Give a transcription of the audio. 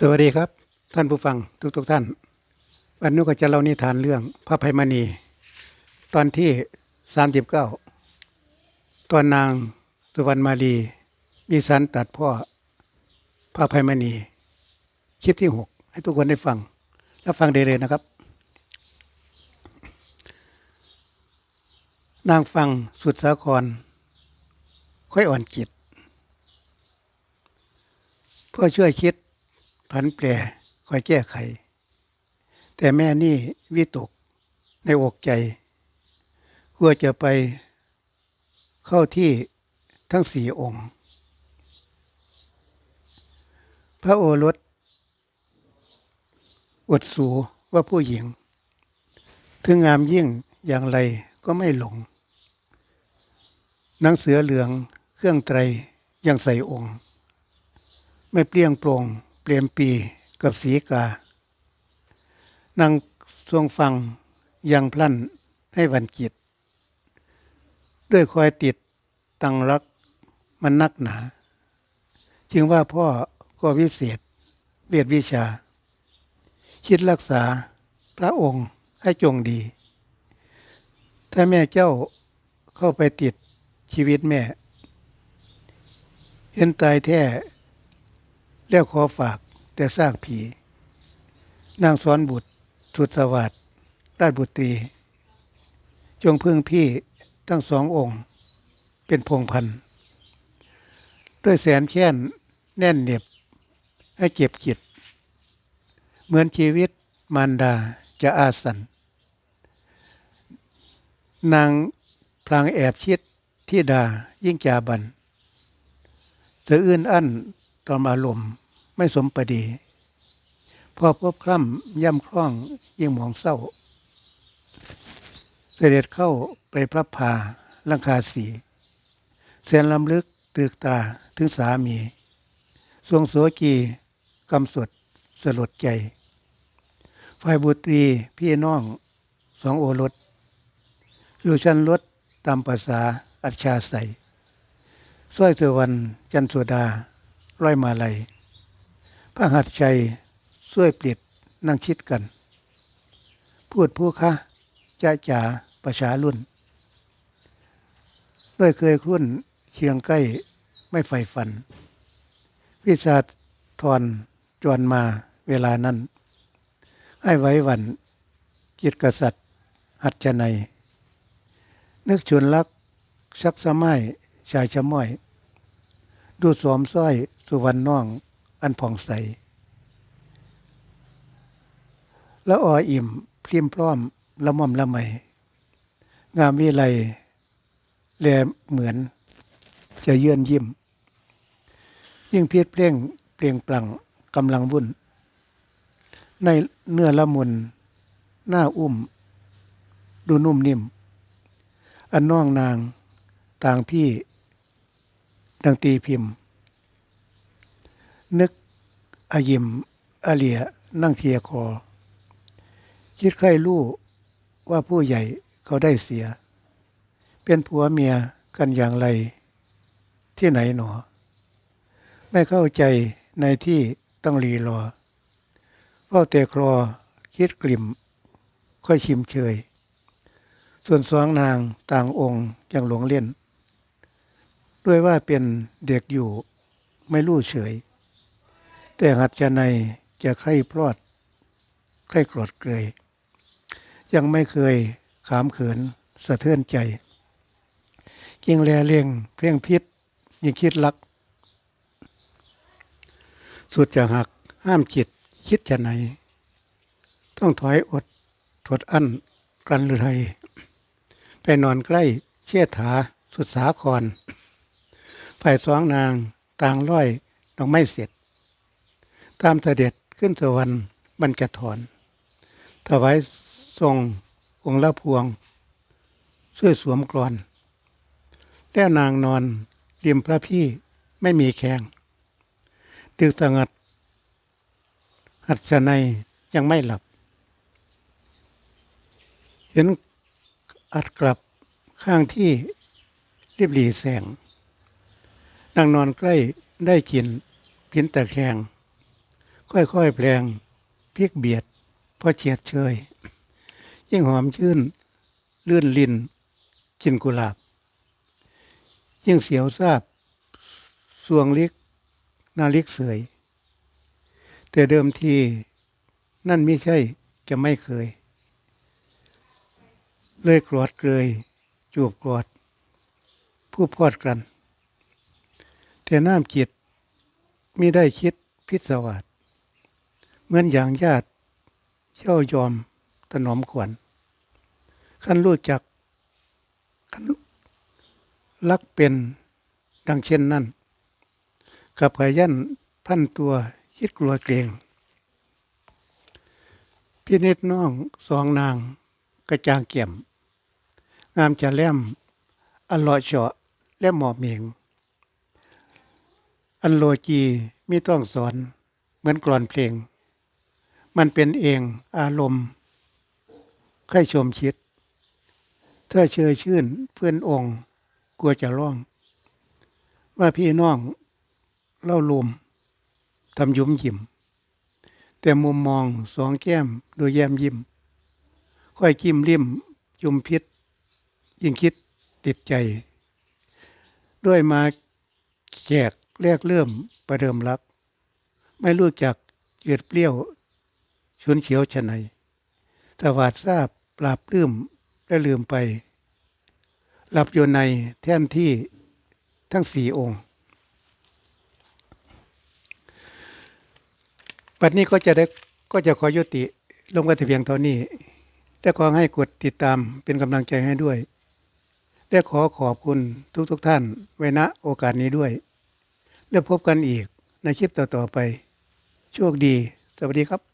สวัสดีครับ ท่านผู้ฟังทุกๆท่าน วันนี้ก็จะเล่านิทานเรื่องพระภัยมณี ตอนที่สามสิบเก้าตอนนางสุวรรณมาลีมีสันตัดพ่อพระภัยมณีคลิปที่หกให้ทุกคนได้ฟัง แล้วฟังได้เลยนะครับ นางฟังสุดสาคร ค่อยอ่อนจิตเพื่อช่วยคิด ผันแปรคอยแก้ไข แต่แม่นี่วิตกในอกใจกลัวจะไปเข้าที่ทั้งสี่องค์ พระโอรสอดสูว่าผู้หญิง ถึงงามยิ่งอย่างไรก็ไม่หลงหนังเสือเหลืองเครื่องไตรยังใส่องค์ ไม่เปลี่ยงโปร่ง เปลี่ยนปีกับสีกานางทรงฟังยังพลั่นให้วันจิต ด้วยคอยติดตังรักมันนักหนา จึงว่าพ่อก็วิเศษเวียดวิชา คิดรักษาพระองค์ให้จงดี ถ้าแม่เจ้าเข้าไปติดชีวิตแม่เห็นตายแท้ แล้วขอฝากแต่ซากผี นางสอนบุตรสุดสวัสดิ์ราชบุตรี จงพึ่งพี่ทั้งสององค์ เป็นพงพัน ด้วยแสนแค้นแน่นเหน็บ ให้เจ็บจิต เหมือนชีวิตมารดาจะอาสัน นางพลางแอบชิดที่ดายิ่งจาบันสะอื้นอั้นตอมอารมณ์ ไม่สมประดี พอพบคล่ำย่ำคล่องยิ่งมองเศร้า เสด็จเข้าไปพระพาลังคาสีแสนลำลึกตึกตาถึงสามี ทรงโสกีกำสดสลดใจฝ่ายบุตรีพี่น้องสองโอรสอยู่ชั้นรถตามภาษาอัจฉาใสสร้อยเสวันจันทร์สุดา ร้อยมาลัย พระหัตถ์ใจช่วยเปลิดนั่งชิดกัน พูดผู้คะจ้าจ๋าประชารุ่น ด้วยเคยครุ่นเคียงใกล้ไม่ใฝ่ฝัน วิชาทรจวนมาเวลานั้น ให้ไว้วันจิตกษัตริย์ หัดจะในนึกชวนรักชักสมัยชายชะม้อย ดูสวมสร้อยสุวรรณน้อง อันผ่องใส แล้วอ่ออิ่มพริมพร้อมละม่อมละไมงามวิไลแลเหมือน จะเยื่อนยิ้ม ยิ่งเพียรเพล่งเปลี่ยงปลั่งกำลังวุ่น ในเนื้อละมุน หน้าอุ้ม ดูนุ่มนิ่ม อันน้องนางต่างพี่ดังตีพิมพ์ นึกอายิมอาเลียนั่งเทียคอ คิดใครรู้ว่าผู้ใหญ่เขาได้เสีย เป็นผัวเมียกันอย่างไร ที่ไหนหนอ ไม่เข้าใจในที่ต้องรีรอเฝ้าแต่คลอคิดกลิ่ม ค่อยชิมเชย ส่วนสองนางต่างองค์ยังหลงเล่น ด้วยว่าเป็นเด็กอยู่ไม่รู้เฉย แต่หัดจะในจะใคร่พลอดใคร่กรดเกยยังไม่เคยขามเขินสะเทือนใจยิ่งแลเลียงเพ่งพิษยิ่งคิดลัก สุดจะหักห้ามจิตคิดจะไหน ต้องถอยอดถดอั้นกันหรือไทยไปนอนใกล้เชี่ยถาสุดสาคร ฝ่ายสองนางต่างร้อยต้องไม่เสร็จ ตามเสด็จขึ้นสวรรค์บรรจะถอนถวายทรงองค์ละพวงช่วยสวมกรอน แล้วนางนอนริมพระพี่ไม่มีแขงดึกสงัด หัดชนัยยังไม่หลับ เห็นอัดกลับข้างที่รีบหลีแสงนางนอนใกล้ได้กินพินตะแคง ค่อยๆแปลงเพริกเบียดพอเฉียดเชย ยิ่งหอมชื่น ลื่นลินกลินกุหลาบ ยิ่งเสียวซาบสวงลิกนาลิกเสย แต่เดิมทีนั่นไม่ใช่จะไม่เคย เลยกรอดเกยจูบกรอด ผู้พอดกัน แต่น้ำจิตมิได้คิดพิศวาส เหมือนอย่างญาติเจ้ายอมถนอมขวัญขันรู้จักขันรักเป็นดังเช่นนั้นกับพยันพันตัวคิดกลัวเกรงพี่เนตรน้องสองนางกระจางเกี่ยม งามจะแล่มอันลอยเฉาะและหมอบเหมงอันโลจีมีต้องสอนเหมือนกลอนเพลง มันเป็นเองอารมณ์ใครชมชิด เธอเชยชื่นเพื่อนองค์ กลัวจะร้อง ว่าพี่น้องเล่าลมทำยุ้มยิ้มแต่มุมมองสองแก้มโดยแย้มยิ้ม ค่อยจิ้มริมจุมพิษ ยิ่งคิดติดใจ ด้วยมาแขกแรกเริ่มประเดิมรัก ไม่รู้จักเจืดเปรี้ยว ชุนเฉียวชะไหนตวาดทราบปราบลืมและลืมไปหลับอยู่ในแท่นที่ทั้งสี่องค์ปัดนี้ก็จะได้ก็จะขอยุติลงกันแต่เพียงเท่านี้แต่ขอให้กดติดตามเป็นกำลังใจให้ด้วยและขอขอบคุณทุกๆทท่านไว้ณโอกาสนี้ด้วย แล้วพบกันอีกในคลิปต่อๆไป โชคดี สวัสดีครับ